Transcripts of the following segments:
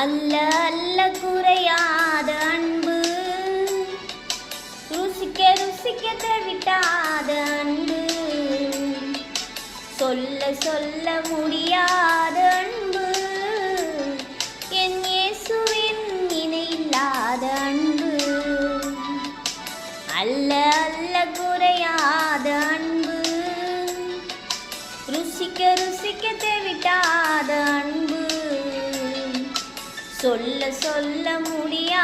அல்ல அல்ல குறையாத அன்பு. ருசிக்க ருசிக்க தவிட்டாத அன்பு. சொல்ல சொல்ல முடியாத அன்பு. என் இயேசுவின் இணையில்லாத அன்பு. அல்ல சொல்ல சொல்ல முடியா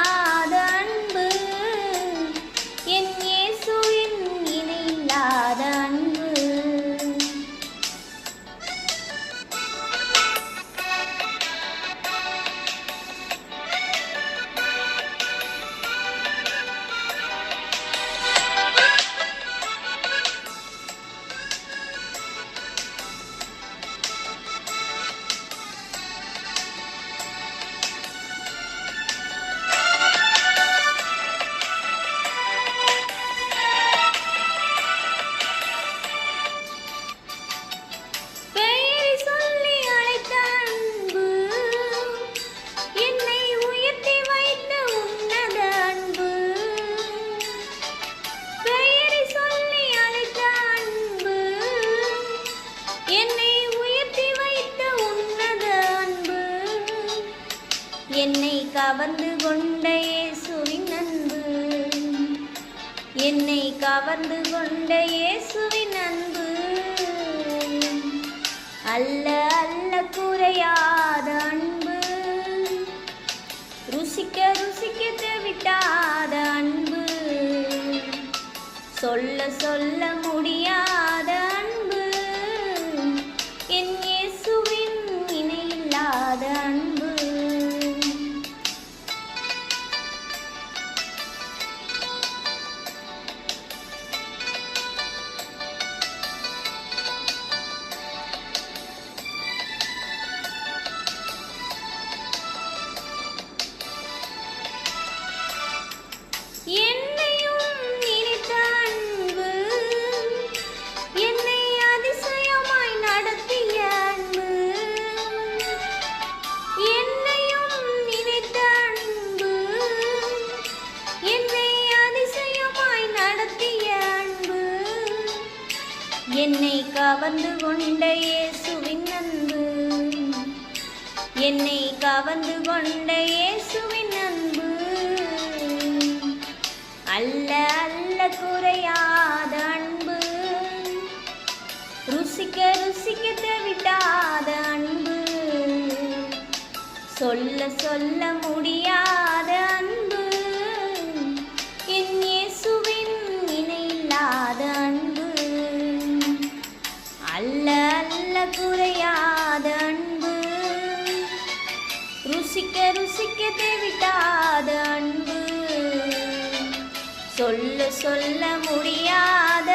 கவர்ந்து கொண்ட இயேசுவின் அன்பு. என்னை கவர்ந்து கொண்ட இயேசுவின் அன்பு. அல்ல அல்ல குறையாத அன்பு. ருசிக்க ருசிக்க தேவிட்டாத அன்பு. சொல்ல சொல்ல முடியாது என்னை கவர்ந்து கொண்ட இயேசுவின் அன்பு. என்னை கவர்ந்து கொண்ட இயேசுவின் அன்பு. அல்ல அல்ல குறையாத அன்பு. ருசிக்க ருசிக்க தவிட்டாத அன்பு. சொல்ல சொல்ல முடியாது ருசிக்க விட்டாத தேவிட்டாத அன்பு. சொல்ல சொல்ல முடியாத